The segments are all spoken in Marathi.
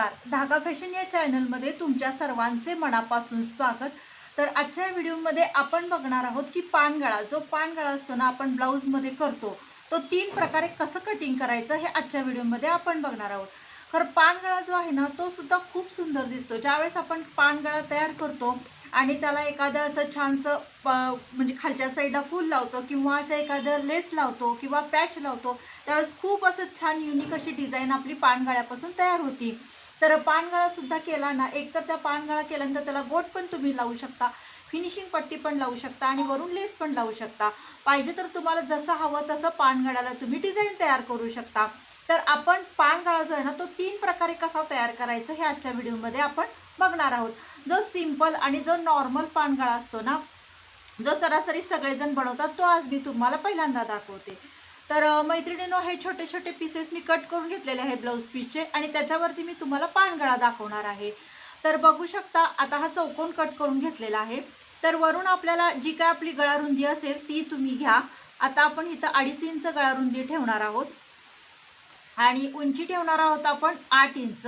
नमस्कार. धागा फॅशन या चॅनलमध्ये तुमच्या सर्वांचे मनापासून स्वागत. तर आजच्या व्हिडिओमध्ये आपण बघणार आहोत की पानगळा जो पानगळा असतो ना आपण ब्लाऊजमध्ये करतो तो तीन प्रकारे कसं कटिंग करायचं हे आजच्या व्हिडिओमध्ये आपण बघणार आहोत. खरं पानगळा जो आहे ना तो सुद्धा खूप सुंदर दिसतो. ज्यावेळेस आपण पानगळा तयार करतो आणि त्याला एखादं असं छानसं प- म्हणजे खालच्या साईडला फूल लावतो किंवा असं एखादं लेस लावतो किंवा पॅच लावतो त्यावेळेस खूप असं छान युनिक अशी डिझाईन आपली पानगळ्यापासून तयार होती. तर पानगळा सुद्धा केला ना एकतर त्या पानगळा केल्यानंतर त्याला गोट पण तुम्ही लावू शकता फिनिशिंग पट्टी पण लावू शकता आणि वरून लेस पण लावू शकता. पाहिजे तर तुम्हाला जसं हवं तसं पानगळाला तुम्ही डिझाईन तयार करू शकता. तर आपण पानगळा जो आहे ना तो तीन प्रकारे कसा तयार करायचा हे आजच्या व्हिडिओमध्ये आपण बघणार आहोत. जो सिंपल आणि जो नॉर्मल पानगळा असतो ना जो सरासरी सगळेजण बनवतात तो आज मी तुम्हाला पहिल्यांदा दाखवते. तर मैत्रिणीनो हे छोटे छोटे पीसेस मी कट करून घेतलेले आहे ब्लाऊज पीसचे आणि त्याच्यावरती मी तुम्हाला पानगळा दाखवणार आहे. तर बघू शकता आता हा चौकोन कट करून घेतलेला आहे. तर वरून आपल्याला जी काय आपली गळा रुंदी असेल ती तुम्ही घ्या. आता आपण इथं अडीच इंच गळा रुंदी ठेवणार आहोत. आणि उंची ठेवणार आहोत आपण आठ इंच.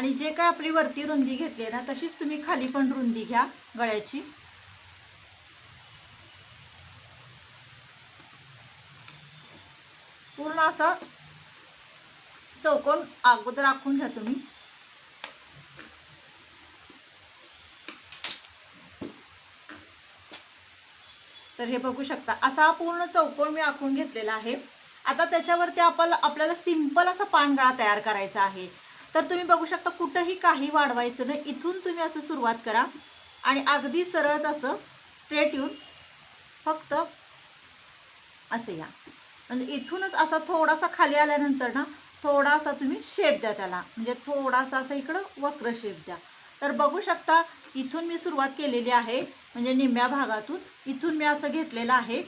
आणि जे काय आपली वरती रुंदी घेतली आहे ना तशीच तुम्ही खाली पण रुंदी घ्या गळ्याची. पूर्ण असा चौकोन अगोदर आखून घ्या तुम्ही. तर हे बघू शकता असा हा पूर्ण चौकोन मी आखून घेतलेला आहे. आता त्याच्यावरती आपण आपल्याला सिंपल असा पानगळा तयार करायचा आहे. तर तुम्ही बघू शकता कुठंही काही वाढवायचं नाही. इथून तुम्ही असं सुरुवात करा. आणि अगदी सरळच असं स्ट्रेट येऊन फक्त असं या. म्हणजे इथूनच असा थोडासा खाली आल्यानंतर ना थोडासा तुम्ही शेप द्या त्याला. म्हणजे थोडासा असं इकडं वक्र शेप द्या. तर बघू शकता इथून मी सुरुवात केलेली आहे. म्हणजे निम्म्या भागातून इथून मी असं घेतलेलं आहे.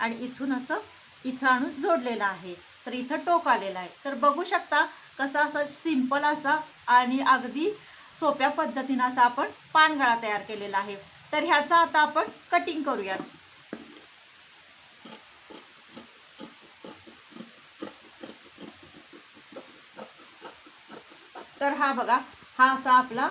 आणि इथून असं इथं आणून जोडलेलं आहे. तर इथं टोक आलेलं आहे. तर बघू शकता कसा असा सिंपल असा आणि अगदी सोप्या पद्धतीनं असा आपण पानगळा तयार केलेला आहे. तर ह्याचा आता आपण कटिंग करूयात. तर हा बघा हा असा आपला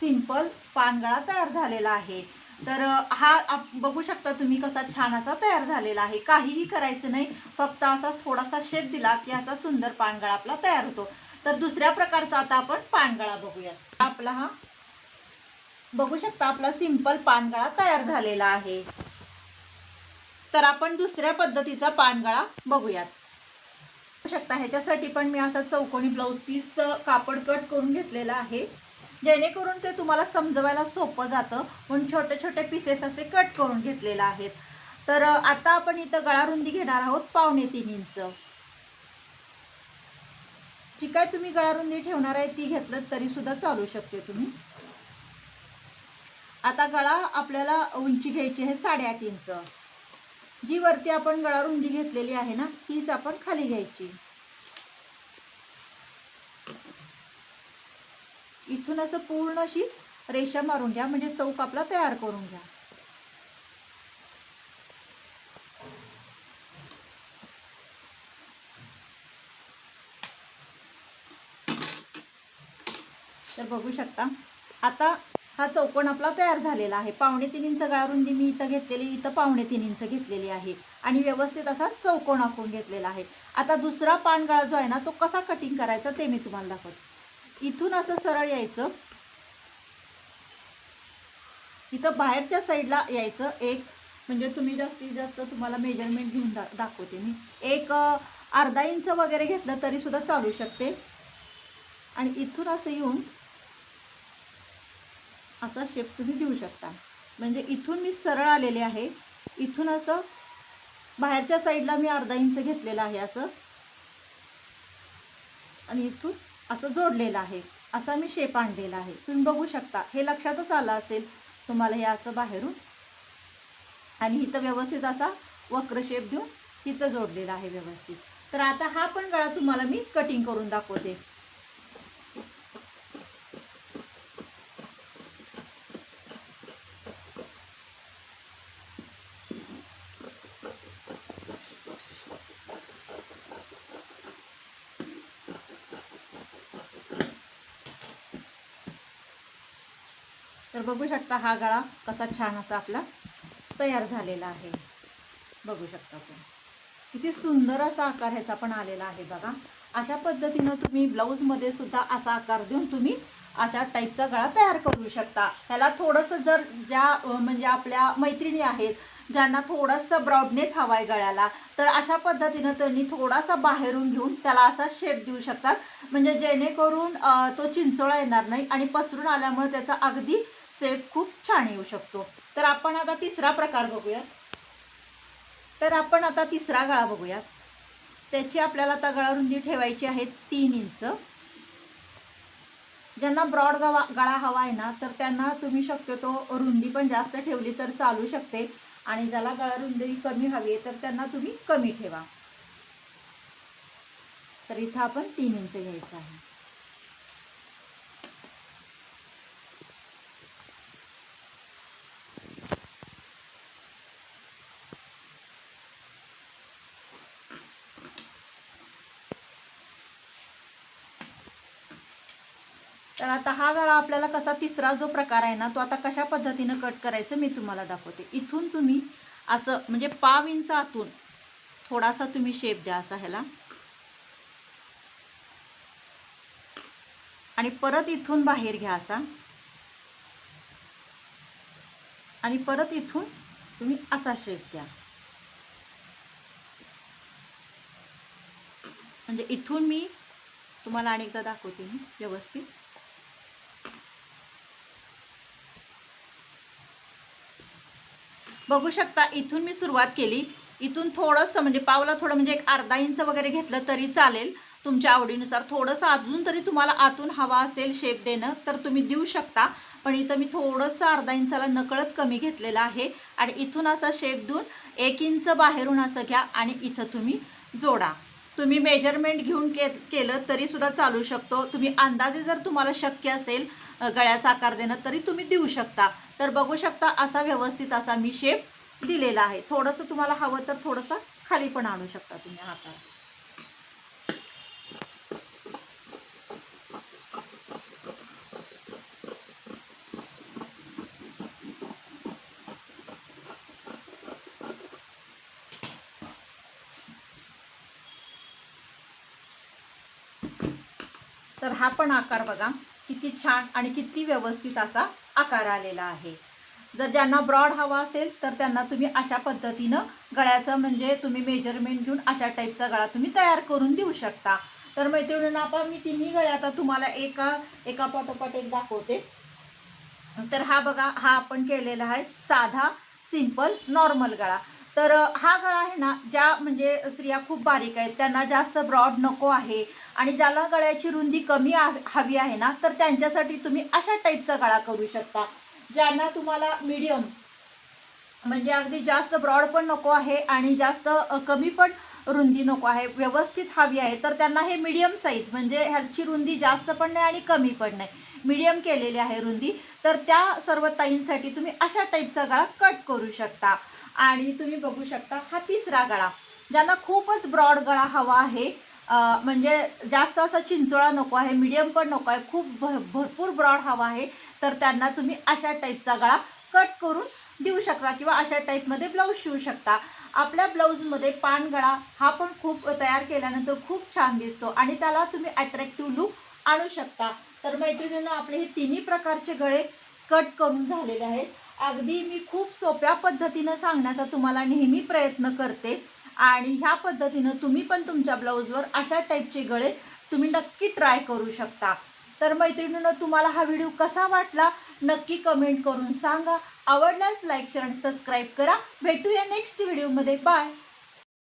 सिंपल पानगळा तयार झालेला आहे. तर हा आप- बघू शकता तुम्ही कसा छान असा तयार झालेला आहे. काहीही करायचं नाही फक्त असा थोडासा शेप दिला की असा सुंदर पानगळा आपला तयार होतो. तर दुसऱ्या प्रकारचा आता आपण पानगळा बघूयात आपला हा बघू शकता आपला सिंपल पानगळा तयार झालेला आहे. तर आपण दुसऱ्या पद्धतीचा पानगळा बघूयात. बघू शकता ह्याच्यासाठी पण मी असं चौकोनी ब्लाऊज पीसचं कापड कट करून घेतलेलं आहे. जेणेकरून ते तुम्हाला समजवायला सोपं जातं म्हणून छोटे छोटे पीसेस असे कट करून घेतलेले आहेत. तर आता आपण इथं गळा रुंदी घेणार आहोत पावणे तीन इंच. जी काय तुम्ही गळारुंदी ठेवणार आहे ती घेतलं तरी सुद्धा चालू शकते तुम्ही. आता गळा आपल्याला उंची घ्यायची आहे साडेआठ इंच. जी वरती आपण गळा रुंदी घेतलेली आहे ना तीच आपण खाली घ्यायची. इथून असं पूर्ण अशी रेषा मारून घ्या म्हणजे चौक आपला तयार करून घ्या. बघू शकता. आता हा चौकोन आपला तयार झालेला आहे. पावणे तीन इंच गाळरुंदी मी इथं घेतलेली इथं पावणे तीन इंच घेतलेली आहे. आणि व्यवस्थित असा चौकोन आखून घेतलेला आहे. आता दुसरा पानगळा जो आहे ना तो कसा कटिंग करायचा ते मी तुम्हाला दाखवते. इथून असं सरळ यायचं. इथं बाहेरच्या साईडला यायचं. एक म्हणजे तुम्ही जास्तीत जास्त तुम्हाला मेजरमेंट घेऊन दा दाखवते मी. एक अर्धा इंच वगैरे घेतलं तरीसुद्धा चालू शकते. आणि इथून असं येऊन असा शेप तुम्ही देऊ शकता. म्हणजे इथून मी सरळ आलेले आहे. इथून असं बाहेरच्या साईडला मी अर्धा इंच घेतलेलं आहे असं. आणि इथून असं जोडलेलं आहे. असा मी शेप आणलेला आहे. तुम्ही बघू शकता. हे लक्षातच आलं असेल तुम्हाला हे असं बाहेरून. आणि इथं व्यवस्थित असा वक्र शेप देऊन इथं जोडलेला आहे व्यवस्थित. तर आता हा पण गळा तुम्हाला मी कटिंग करून दाखवते. तर बघू शकता हा गळा कसा छान असा आपला तयार झालेला आहे. बघू शकता तुम्ही किती सुंदर असा आकार ह्याचा पण आलेला आहे बघा. अशा पद्धतीनं तुम्ही ब्लाऊजमध्ये सुद्धा असा आकार देऊन तुम्ही अशा टाईपचा गळा तयार करू शकता. ह्याला थोडंसं जर ज्या म्हणजे आपल्या मैत्रिणी आहेत ज्यांना थोडंसं ब्रॉडनेस हवा आहे गळ्याला तर अशा पद्धतीनं त्यांनी थोडासा बाहेरून घेऊन त्याला असा शेप देऊ शकतात. म्हणजे जेणेकरून तो चिंचोळा येणार नाही आणि पसरून आल्यामुळे त्याचा अगदी सेट खूप छान येऊ शकतो. तर आपण आता तिसरा प्रकार बघूया तर आपण आता तिसरा गळा बघूयात. त्याची आपल्याला आता गळा रुंदी ठेवायची आहे तीन इंच. ज्यांना ब्रॉड गवा गळा हवा आहे ना तर त्यांना तुम्ही शक्यतो रुंदी पण जास्त ठेवली तर चालू शकते. आणि ज्याला गळा रुंदी कमी हवी आहे तर त्यांना तुम्ही कमी ठेवा. तर इथं आपण तीन इंच घ्यायचं आहे. तर आता हा गळा आपल्याला कसा तिसरा जो प्रकार आहे ना तो आता कशा पद्धतीनं कट करायचं मी तुम्हाला दाखवते. इथून तुम्ही असं म्हणजे पाव इंच आतून थोडासा तुम्ही शेप द्या असा ह्याला. आणि परत इथून बाहेर घ्या असा. आणि परत इथून तुम्ही असा शेप द्या. म्हणजे इथून मी तुम्हाला अनेकदा दाखवते मी व्यवस्थित. बघू शकता इथून मी सुरुवात केली. इथून थोडंसं म्हणजे पावला थोडं म्हणजे एक अर्धा इंच वगैरे घेतलं तरी चालेल. तुमच्या आवडीनुसार थोडंसं अजून तरी तुम्हाला आतून हवा असेल शेप देणं तर तुम्ही देऊ शकता. पण इथं मी थोडंसं अर्धा इंचाला नकळत कमी घेतलेलं आहे. आणि इथून असा शेप देऊन एक इंच बाहेरून असं घ्या आणि इथं तुम्ही जोडा. तुम्ही मेजरमेंट घेऊन के केलं तरीसुद्धा चालू शकतो. तुम्ही अंदाजे जर तुम्हाला शक्य असेल गळ्याचा आकार देणं तरी तुम्ही देऊ शकता. तर बघू शकता असा व्यवस्थित असा मी शेप दिलेला आहे. थोडंसं तुम्हाला हवं तर थोडंसं खाली पण आणू शकता तुम्ही आकार तर हा पण आकार बघा. किती छान आणि किती व्यवस्थित असा आकार आलेला आहे. जर ज्यांना ब्रॉड हवा असेल तर त्यांना तुम्ही अशा पद्धतीनं गळ्याचं म्हणजे तुम्ही मेजरमेंट घेऊन अशा टाईपचा गळा तुम्ही तयार करून देऊ शकता. तर मैत्रिणींना आपण मी तिन्ही गळ्या आता तुम्हाला एका एका पाठोपाठ एक दाखवते. तर हा बघा हा आपण केलेला आहे साधा सिंपल नॉर्मल गळा. तर हा गळा आहे ना ज्या म्हणजे स्त्रिया खूप बारीक आहेत त्यांना जास्त ब्रॉड नको आहे आणि ज्याला गळ्याची रुंदी कमी आ- हवी आहे ना तर त्यांच्यासाठी तुम्ही अशा टाईपचा गळा करू शकता ज्यांना तुम्हाला मीडियम म्हणजे अगदी जास्त ब्रॉड पण नको आहे आणि जास्त कमी पण रुंदी नको आहे व्यवस्थित हवी आहे तर त्यांना हे मीडियम साईज म्हणजे ह्याची रुंदी जास्त पण नाही आणि कमी पण नाही. मीडियम केलेली आहे रुंदी तर त्या सर्व ताईंसाठी तुम्ही अशा टाईपचा गळा कट करू शकता. आणि तुम्ही बघू शकता हा तिसरा गळा ज्यांना खूपच ब्रॉड गळा हवा आहे. म्हणजे जास्त असा चिंचोळा नको आहे मीडियम पण नको आहे खूप भ भरपूर ब्रॉड हवा आहे. तर त्यांना तुम्ही अशा टाईपचा गळा कट करून देऊ शकता किंवा अशा टाईपमध्ये ब्लाऊज शिवू शकता. आपल्या ब्लाऊजमध्ये पानगळा हा पण खूप तयार केल्यानंतर खूप छान दिसतो आणि त्याला तुम्ही अट्रॅक्टिव्ह लुक आणू शकता. तर मैत्रिणींना आपले हे तिन्ही प्रकारचे गळे कट करून झालेले आहेत. अगदी मी खूप सोप्या पद्धतीनं सांगण्याचा तुम्हाला नेहमी प्रयत्न करते. आणि ह्या पद्धतीनं तुम्ही पण तुमच्या ब्लाऊजवर अशा टाईपचे गळे तुम्ही नक्की ट्राय करू शकता. तर मैत्रिणीनं तुम्हाला हा व्हिडिओ कसा वाटला? नक्की कमेंट करून सांगा. आवडल्यास लाईक शेअर आणि सबस्क्राईब करा. भेटूया नेक्स्ट व्हिडिओमध्ये. बाय!